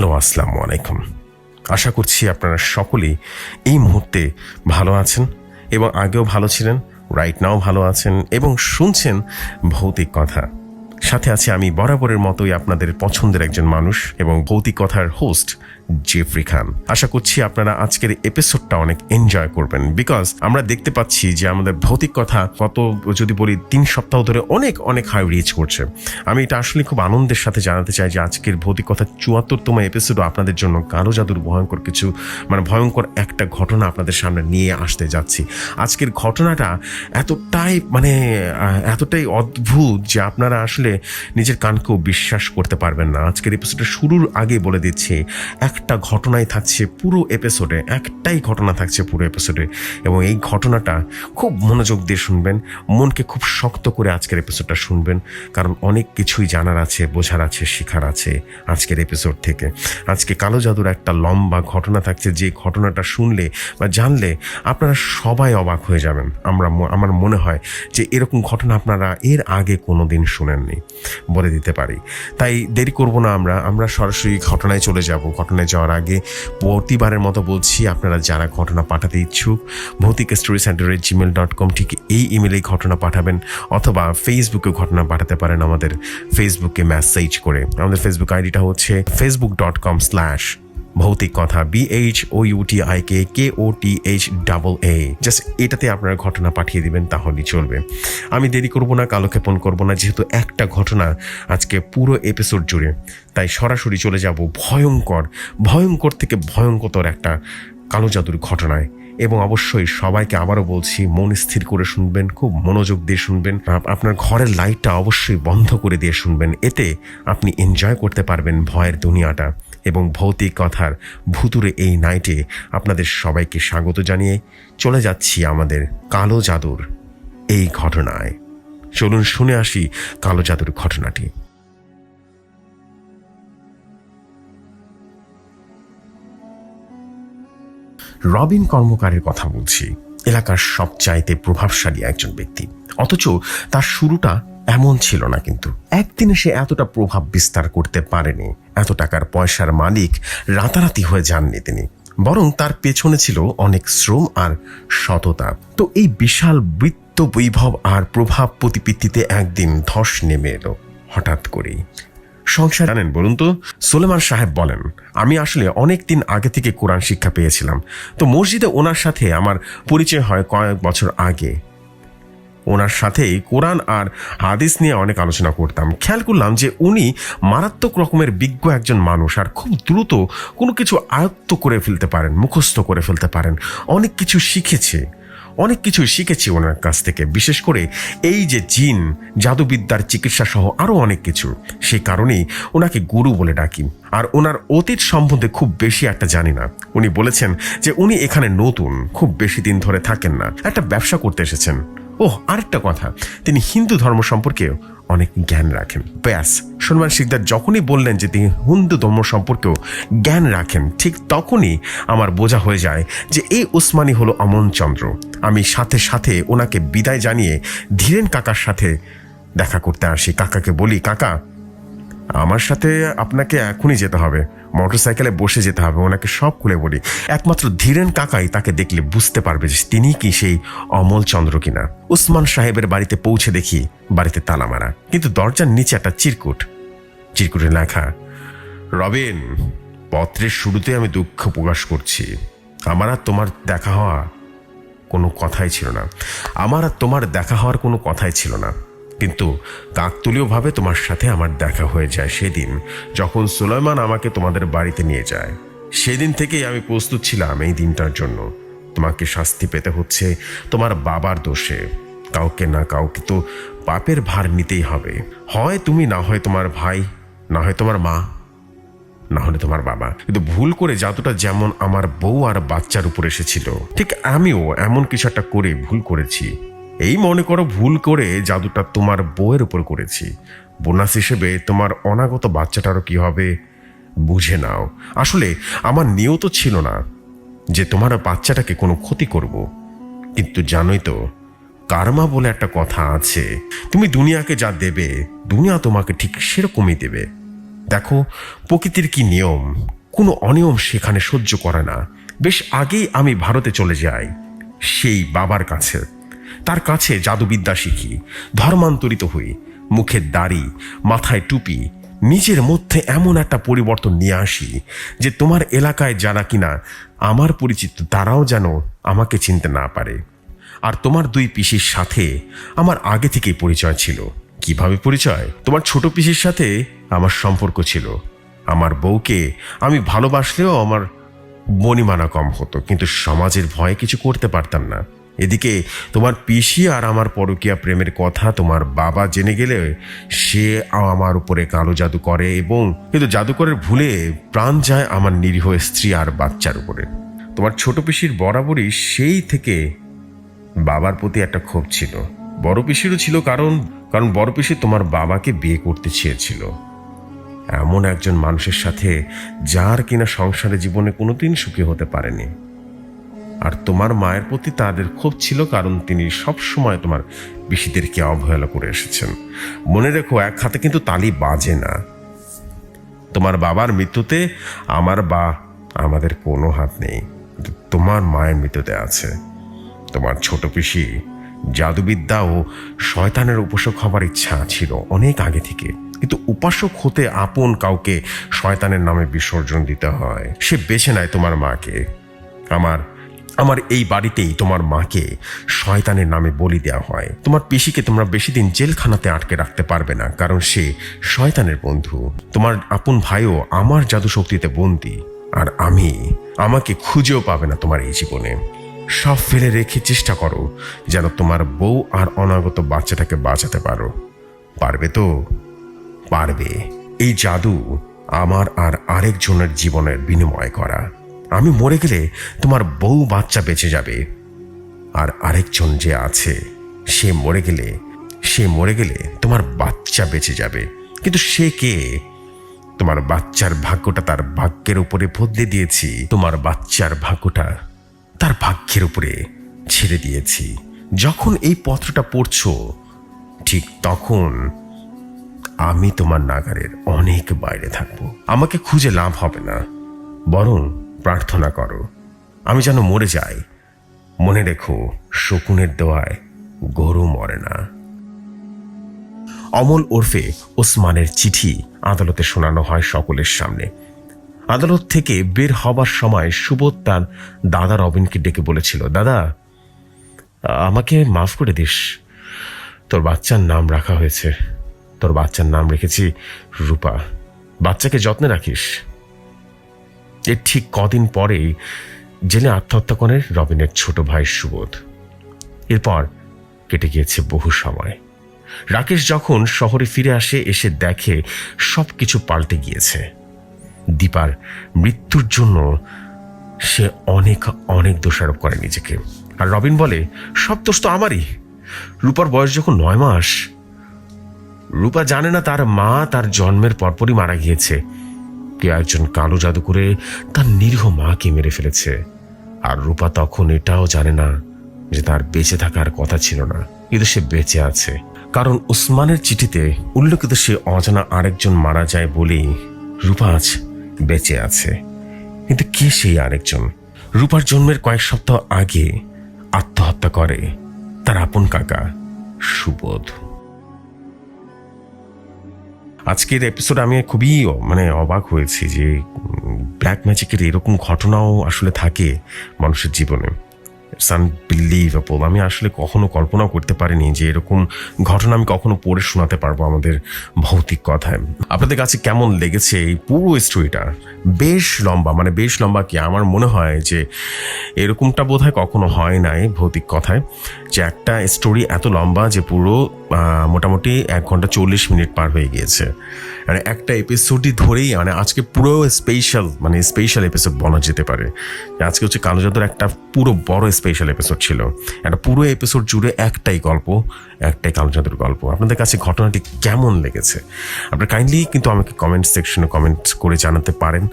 Hello, আসসালামু আলাইকুম। আশা করছি আপনারা সকলেই এই মুহূর্তে ভালো আছেন এবং আগেও ভালো ছিলেন রাইট নাও ভালো আছেন এবং শুনছেন ভৌতিক কথা। সাথে আছে আমি বরাবরের মতোই আপনাদের পছন্দের একজন মানুষ এবং ভৌতিক কথার হোস্ট জেফরি খান। আশা করছি আপনারা আজকের এপিসোডটা অনেক এনজয় করবেন। বিকজ আমরা দেখতে পাচ্ছি যে আমাদের ভৌতিক কথা কত, যদি বলি, তিন সপ্তাহ ধরে অনেক অনেক হাই রিচ করছে। আমি এটা আসলে খুব আনন্দের সাথে জানাতে চাই যে আজকের ভৌতিক কথা চুয়াত্তরতম এপিসোডও আপনাদের জন্য কারও জাদুর ভয়ঙ্কর কিছু মানে ভয়ঙ্কর একটা ঘটনা আপনাদের সামনে নিয়ে আসতে যাচ্ছি। আজকের ঘটনাটা এতটাই মানে এতটাই অদ্ভুত যে আপনারা আসলে নিজের কানকেও বিশ্বাস করতে পারবেন না। আজকের এপিসোডের শুরুর আগে বলে দিচ্ছি একটা ঘটনাই থাকছে পুরো এপিসোডে একটাই ঘটনা থাকছে পুরো এপিসোডে এবং এই ঘটনাটা খুব মনোযোগ দিয়ে শুনবেন, মনকে খুব শক্ত করে আজকের এপিসোডটা শুনবেন, কারণ অনেক কিছুই জানার আছে, বোঝার আছে, শেখার আছে আজকের এপিসোড থেকে। আজকে কালো জাদুর একটা লম্বা ঘটনা থাকছে, যে ঘটনাটা শুনলে বা জানলে আপনারা সবাই অবাক হয়ে যাবেন। আমরা আমার মনে হয় যে এরকম ঘটনা আপনারা এর আগে কোনো দিন শুনেননি, বলে দিতে পারি। তাই দেরি করব না আমরা আমরা সরাসরি ঘটনায় চলে যাব, ঘটনায় যাওয়ার আগে প্রতিবারের মতো বলছি, আপনারা যারা ঘটনা পাঠাতে ইচ্ছুক ভৌতিক স্টোরি সেন্টারে জিমেল ডট কম ঠিক এই ইমেলেই ঘটনা পাঠাবেন, অথবা ফেসবুকে ঘটনা পাঠাতে পারেন আমাদের ফেসবুকে মেসেজ করে। আমাদের ফেসবুক আইডিটা হচ্ছে ফেসবুক ডট কম স্ল্যাশ ভৌতিক কথা B H O UT I K K O T H double A just এটাতে আপনারা ঘটনা পাঠিয়ে দিবেন, তাহলেই চলবে। আমি দেরি করব না কালক্ষেপণ করব না, যেহেতু একটা ঘটনা আজকে পুরো এপিসোড জুড়ে। তাই সরাসরি চলে যাব ভয়ঙ্কর ভয়ঙ্কর থেকে ভয়ঙ্কর একটা কালো জাদুর ঘটনায়। এবং অবশ্যই সবাইকে আবারও বলছি, মন স্থির করে শুনবেন, খুব মনোযোগ দিয়ে শুনবেন। আপনার ঘরের লাইটটা অবশ্যই বন্ধ করে দিয়ে শুনবেন। এতে আপনি এনজয় করতে পারবেন ভয়ের দুনিয়াটা। এবং ভৌতিক কথার ভুতুরে এই নাইটে আপনাদের সবাইকে স্বাগত জানিয়ে চলে যাচ্ছি আমাদের কালো জাদুর এই ঘটনায়। চলুন শুনে আসি কালো জাদুর ঘটনাটি। রবিন কর্মকারের কথা বলছি। এলাকার সবচাইতে প্রভাবশালী একজন ব্যক্তি। অথচ তার শুরুটা এমন ছিল না কিন্তু। একদিনে সে এতটা প্রভাব বিস্তার করতে পারেনি, এত টাকার পয়সার মালিক রাতারাতি হয়ে যাননি তিনি। বরং তার পেছনে ছিল অনেক শ্রম আর সততা। তো এই বিশাল বৃত্ত বৈভব আর প্রভাব প্রতিপত্তিতে একদিন ধস নেমে এলো, হঠাৎ করেই। সংসার জানেন, বলুন তো, সোলেমান সাহেব বলেন, আমি আসলে অনেক দিন আগে থেকে কোরআন শিক্ষা পেয়েছিলাম। তো মসজিদে ওনার সাথে আমার পরিচয় হয় কয়েক বছর আগে। ওনার সাথেই কোরআন আর হাদিস নিয়ে অনেক আলোচনা করতাম। খেয়াল করলাম যে উনি মারাত্মক রকমের বিজ্ঞ একজন মানুষ আর খুব দ্রুত কোনো কিছু আয়ত্ত করে ফেলতে পারেন, মুখস্থ করে ফেলতে পারেন। অনেক কিছু শিখেছে, অনেক কিছু শিখেছি ওনার কাছ থেকে। বিশেষ করে এই যে জিন, জাদুবিদ্যার চিকিৎসা সহ আরও অনেক কিছু সেই কারণেই ওনাকে গুরু বলে ডাকি। আর ওনার অতীত সম্বন্ধে খুব বেশি একটা জানি না। উনি বলেছেন যে উনি এখানে নতুন, খুব বেশি দিন ধরে থাকেন না, একটা ব্যবসা করতে এসেছেন। ওহ, আরেকটা কথা। তিনি হিন্দু ধর্ম সম্পর্কেও অনেক জ্ঞান রাখেন। ব্যাস সলমান শিকদার যখনই বললেন যে তিনি হিন্দু ধর্ম সম্পর্কেও জ্ঞান রাখেন, ঠিক তখনই আমার বোঝা হয়ে যায় যে এই উসমানি হলো অমনচন্দ্র। আমি সাথে সাথে ওনাকে বিদায় জানিয়ে ধীরেন কাকার সাথে দেখা করতে আসি। কাকাকে বলি, কাকা আমার সাথে আপনাকে এখনই যেতে হবে। মোটরসাইকেলে বসে যেতে হবে, ওনাকে সব খুলে বলি। একমাত্র ধীরেন কাকাই তাকে দেখলে বুঝতে পারবে যে তিনি কি সেই অমল চন্দ্র কিনা। উসমান সাহেবের বাড়িতে পৌঁছে দেখি, বাড়িতে তালা মারা। কিন্তু দরজার নিচে একটা চিরকুট। চিরকুটে লেখা, রবিন, পত্রের শুরুতে আমি দুঃখ প্রকাশ করছি। আমার আর তোমার দেখা হওয়া কোনো কথাই ছিল না। আমার আর তোমার দেখা হওয়ার কোনো কথাই ছিল না। কিন্তু কাকতুলীয়ভাবে তোমার সাথে আমার দেখা হয়ে যায় সেদিন, যখন সুলাইমান আমাকে তোমাদের বাড়িতে নিয়ে যায়। সেদিন থেকেই আমি প্রস্তুত ছিলাম এই দিনটার জন্য। তোমাকে শাস্তি পেতে হচ্ছে তোমার বাবার দোষে। কাউকে না কাউকে তো পাপের ভার নিতেই হবে। হয় তুমি, না হয় তোমার ভাই, না হয় তোমার মা, না হলে তোমার বাবা। কিন্তু ভুল করে জাদুটা যেমন আমার বউ আর বাচ্চার উপর এসেছিল, ঠিক আমিও এমন কিছু একটা করে ভুল করেছি। এই মনে করো ভুল করে জাদুটা তোমার বউয়ের উপর করেছি। বোনাস হিসেবে তোমার অনাগত বাচ্চাটারও কি হবে? বুঝে নাও। আসলে আমার নিয়ত ছিল না যে তোমার বাচ্চাটাকে কোনো ক্ষতি করব। কিন্তু জানোই তো, কার্মা বলে একটা কথা আছে, তুমি দুনিয়াকে যা দেবে, দুনিয়া তোমাকে ঠিক সেরকমই দেবে। দেখো, প্রকৃতির কি নিয়ম? কোনো অনিয়ম সেখানে সহ্য করে না। বেশ আগেই আমি ভারতে চলে যাই, সেই বাবার কাছে। তার কাছে জাদুবিদ্যা শিখি, ধর্মান্তরিত হই, মুখের দাড়ি, মাথায় টুপি, নিজের মধ্যে এমন একটা পরিবর্তন নিয়ে আসি যে তোমার এলাকায় যারা কিনা, আমার পরিচিত তারাও যেন আমাকে চিনতে না পারে। আর তোমার দুই পিসির সাথে আমার আগে থেকেই পরিচয় ছিল। কীভাবে পরিচয়? তোমার ছোট পিসির সাথে আমার সম্পর্ক ছিল। আমার বউকে আমি ভালোবাসলেও আমার বনিমানা কম হতো, কিন্তু সমাজের ভয়ে কিছু করতে পারতাম না। এদিকে, তোমার পিসি আর আমার পরকীয়া প্রেমের কথা তোমার বাবা জেনে গেলে সে আমার উপরে কালো জাদু করে এবং কিন্তু জাদুকরের ভুলে প্রাণ যায় আমার নিরীহ স্ত্রী আর বাচ্চার উপরে। তোমার ছোট পিসির বরাবরই সেই থেকে বাবার প্রতি একটা ক্ষোভ ছিল। বড় পিসিরও ছিল কারণ কারণ বড় পিসি তোমার বাবাকে বিয়ে করতে চেয়েছিল। এমন একজন মানুষের সাথে যার কিনা সংসারে জীবনে কোনোদিন সুখী হতে পারেনি। আর তোমার মায়ের প্রতি তাদের ক্ষোভ ছিল কারণ তিনি সব সময় তোমার পিসিদেরকে অবহেলা করে এসেছেন। মনে রেখো, এক হাতে কিন্তু তালি বাজে না। তোমার বাবার মৃত্যুতে আমার বা আমাদের কোনো হাত নেই। তোমার মায়ের মৃত্যুতে আছে। তোমার ছোট পিসি, জাদুবিদ্যা ও শয়তানের উপাসক হবার ইচ্ছা ছিল অনেক আগে থেকে। কিন্তু উপাসক হতে আপন কাউকে শয়তানের নামে বিসর্জন দিতে হয়। সে বেছে নেয় তোমার মাকে। আমার আমার এই বাড়িতেই তোমার মাকে শয়তানের নামে বলি দেওয়া হয়। তোমার পিসিকে তোমরা বেশি দিন জেলখানাতে আটকে রাখতে পারবে না, কারণ সে শয়তানের বন্ধু। তোমার আপন ভাইও আমার জাদু শক্তিতে বন্দি, আর আমি আমাকে খুঁজেও পাবে না তোমার এই জীবনে। সব ফেলে রেখে চেষ্টা করো, যেন তোমার বউ আর অনাগত বাচ্চাটাকে বাঁচাতে পারো। পারবে তো? পারবে। এই জাদু আমার আর আরেকজনের জীবনের বিনিময় করা। আমি মরে গেলে তোমার বউ বাচ্চা বেঁচে যাবে। আর আরেকজন যে আছে, সে মরে গেলে, সে মরে গেলে তোমার বাচ্চা বেঁচে যাবে। কিন্তু সে কে? তোমার বাচ্চার ভাগ্যটা তার ভাগ্যের উপরে বদলে দিয়েছি। তোমার বাচ্চার ভাগ্যটা তার ভাগ্যের উপরে ছেড়ে দিয়েছি। যখন এই পত্রটা পড়ছো, ঠিক তখন আমি তোমার নাগারের অনেক বাইরে থাকব। আমাকে খুঁজে লাভ হবে না। বরং প্রার্থনা করো। আমি যেন মরে যাই। মনে রেখো, শকুনের দোয়ায় গরু মরে না। অমল ওরফে ওসমানের চিঠি আদালতে শোনানো হয় সকলের সামনে। আদালত থেকে বের হবার সময় সুবোধ তার দাদা রবিনকে ডেকে বলেছিল, দাদা, আমাকে মাফ করে দিস। তোর বাচ্চার নাম রাখা হয়েছে। তোর বাচ্চার নাম রেখেছি রূপা। বাচ্চাকে যত্নে রাখিস। এর ঠিক কদিন পরেই জেলে আত্মহত্যা করে রবিনের ছোট ভাই সুবোধ। এরপর কেটে গিয়েছে বহু সময়। রাকেশ যখন শহরে ফিরে আসে, এসে দেখে সব কিছু পাল্টে গিয়েছে। দীপার মৃত্যুর জন্য সে অনেক অনেক দোষারোপ করে নিজেকে। আর রবিন বলে, সব দোষ তো আমারই। রূপার বয়স যখন নয় মাস, রূপা জানে না তার মা তার জন্মের পরপরই মারা গিয়েছে। কে একজন কালো জাদু করে তার নিরীহ মাকে মেরে ফেলেছে। আর রূপা তখন এটাও জানে না যে তার বেঁচে থাকার কথা ছিল না, কিন্তু সে বেঁচে আছে। কারণ উসমানের চিঠিতে উল্লেখিত সে অজানা আরেকজন মারা যায় বলেই রূপা আজ বেঁচে আছে। কিন্তু কে সেই আরেকজন? রূপার জন্মের কয়েক সপ্তাহ আগে আত্মহত্যা করে তার আপন কাকা সুবোধ। আজকের এপিসোড আমি খুবই মানে অবাক হয়েছি যে ব্ল্যাক ম্যাজিকের এরকম ঘটনাও আসলে থাকে মানুষের জীবনে। ইটস আনবিলিভেবল আমি আসলে কখনো কল্পনাও করতে পারিনি যে এরকম ঘটনা আমি কখনো পড়ে শোনাতে পারব আমাদের ভৌতিক কথায়। আপনাদের কাছে কেমন লেগেছে এই পুরো স্টোরিটা বেশ লম্বা মানে বেশ লম্বা কি? আমার মনে হয় যে এরকমটা বোধ হয় কখনো হয় নাই ভৌতিক কথায়। একটা স্টোরি এত লম্বা যে পুরো মোটামুটি এক ঘণ্টা চল্লিশ মিনিট পার হয়ে গিয়েছে। মানে একটা এপিসোডই ধরেই মানে আজকে পুরো স্পেশাল মানে স্পেশাল এপিসোড বলা যেতে পারে। আজকে হচ্ছে কালো জাদুর একটা পুরো বড় স্পেশাল এপিসোড ছিল। একটা পুরো এপিসোড জুড়ে একটাই গল্প, একটাই কালো জাদুর গল্প। আপনাদের কাছে ঘটনাটি কেমন লেগেছে? আপনারা কাইন্ডলি কিন্তু আমাকে কমেন্ট সেকশনে কমেন্ট করে জানাতে পারেন।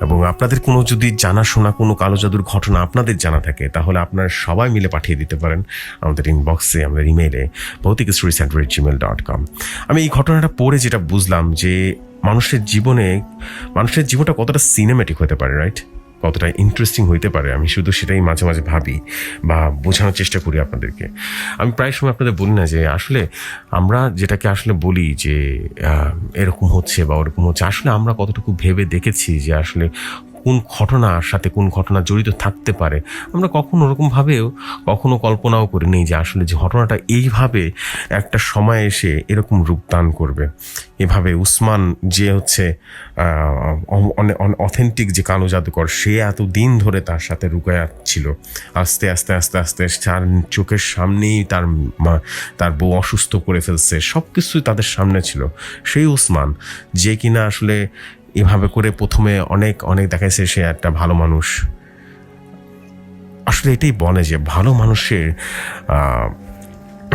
এবং আপনাদের কোনো যদি জানাশোনা, কোনো কালো জাদুর ঘটনা আপনাদের জানা থাকে, তাহলে আপনারা সবাই মিলে পাঠিয়ে দিতে পারেন। আমাদের ইনবক্সে আমাদের ইমেইলে ভৌতিক story at Gmail dot com আমি এই ঘটনাটা পড়ে যেটা বুঝলাম যে মানুষের জীবনে, মানুষের জীবনটা কতটা সিনেমেটিক হতে পারে রাইট কতটা ইন্টারেস্টিং হইতে পারে, আমি শুধু সেটাই মাঝে মাঝে ভাবি বা বোঝানোর চেষ্টা করি আপনাদেরকে। আমি প্রায় সময় আপনাদের বলি না যে আসলে আমরা যেটাকে আসলে বলি যে এরকম হচ্ছে বা ওরকম হচ্ছে, আসলে আমরা কতটুকু ভেবে দেখেছি যে আসলে কোন ঘটনার সাথে কোন ঘটনা জড়িত থাকতে পারে, আমরা কখনো ওরকমভাবেও কখনো কল্পনাও করিনি যে আসলে যে ঘটনাটা এইভাবে একটা সময় এসে এরকম রূপদান করবে। এভাবে উসমান যে হচ্ছে অথেন্টিক যে কালো জাদুকর, সে এত দিন ধরে তার সাথে রুকায়া ছিল। আস্তে আস্তে আস্তে আস্তে তার চোখের সামনেই তার তার বউ অসুস্থ করে ফেলছে। সব কিছুই তাদের সামনে ছিল। সেই উসমান যে কিনা আসলে এভাবে করে প্রথমে অনেক অনেক দেখাইছে সে একটা ভালো মানুষ। আসলে এটাই বলে যে ভালো মানুষের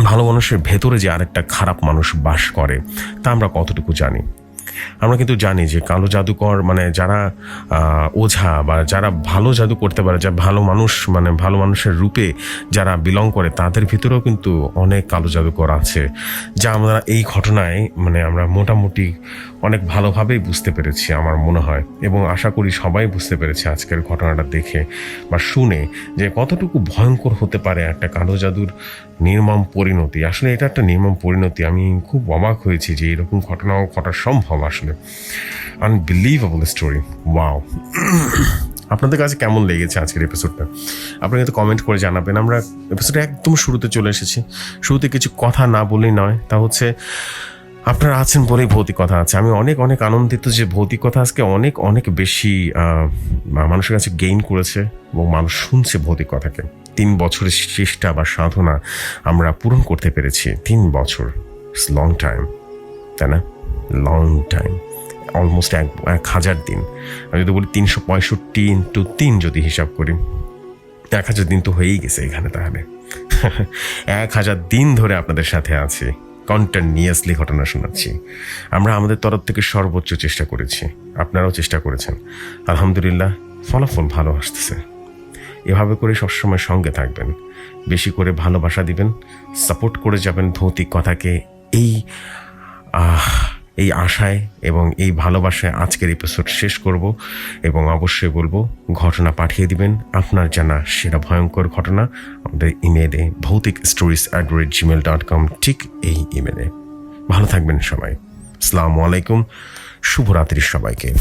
ভালো মানুষের ভেতরে যে আরেকটা খারাপ মানুষ বাস করে, তা আমরা কতটুকু জানি? আমরা কিন্তু জানি যে কালো জাদুকর মানে যারা ওঝা বা যারা ভালো জাদু করতে পারে যা ভালো মানুষ মানে ভালো মানুষের রূপে যারা বিলং করে, তাদের ভিতরেও কিন্তু অনেক কালো জাদুকর আছে, যা আমরা এই ঘটনায় মানে আমরা মোটামুটি অনেক ভালোভাবেই বুঝতে পেরেছি আমার মনে হয়। এবং আশা করি সবাই বুঝতে পেরেছে আজকের ঘটনাটা দেখে বা শুনে যে কতটুকু ভয়ঙ্কর হতে পারে একটা কালো জাদুর নির্মম পরিণতি। আসলে এটা একটা নির্মম পরিণতি। আমি খুব অবাক হয়েছি যে এরকম ঘটনাও ঘটা সম্ভব। আসলে। আনবিলিভেবল স্টোরি ওয়াও আপনাদের কাছে কেমন লেগেছে আজকের এপিসোডটা আপনারা কিন্তু কমেন্ট করে জানাবেন। আমরা এপিসোডে একদম শুরুতে চলে এসেছি। শুরুতে কিছু কথা না বলেই নয়। তা হচ্ছে, আপনারা আছেন বলেই ভৌতিক কথা আছে। আমি অনেক অনেক আনন্দিত যে ভৌতিক কথা আজকে অনেক অনেক বেশি মানুষের কাছে গেইন করেছে এবং মানুষ শুনছে ভৌতিক কথাকে। তিন বছরের চেষ্টা বা সাধনা আমরা পূরণ করতে পেরেছি। তিন বছর লং টাইম তাই না? লং টাইম অলমোস্ট এক এক হাজার দিন। আমি যদি বলি তিনশো পঁয়ষট্টি ইন্টু তিন যদি হিসাব করি এক হাজার দিন তো হয়েই গেছে এখানে তাহলে। এক হাজার দিন ধরে আপনাদের সাথে আছি কন্টিনিউয়াসলি ঘটনা শোনাচ্ছি। আমরা আমাদের তরফ থেকে সর্বোচ্চ চেষ্টা করেছি আপনারাও চেষ্টা করেছেন। আলহামদুলিল্লাহ ফলাফল ভালো আসতেছে। এভাবে করে সবসময় সঙ্গে থাকবেন বেশি করে ভালোবাসা দিবেন সাপোর্ট করে যাবেন ভৌতিক কথাকে এই আহ, এই আশায় এবং এই ভালোবাসায় আজকের এপিসোড শেষ করব এবং অবশ্যই বলব, ঘটনা পাঠিয়ে দিবেন। আপনার জানা সেরা ভয়ঙ্কর ঘটনা আমাদের ইমেলে ভৌতিক stories at rate Gmail dot com ঠিক এই ইমেলে ভালো থাকবেন সবাই। আসসালামু আলাইকুম। শুভরাত্রি সবাইকে।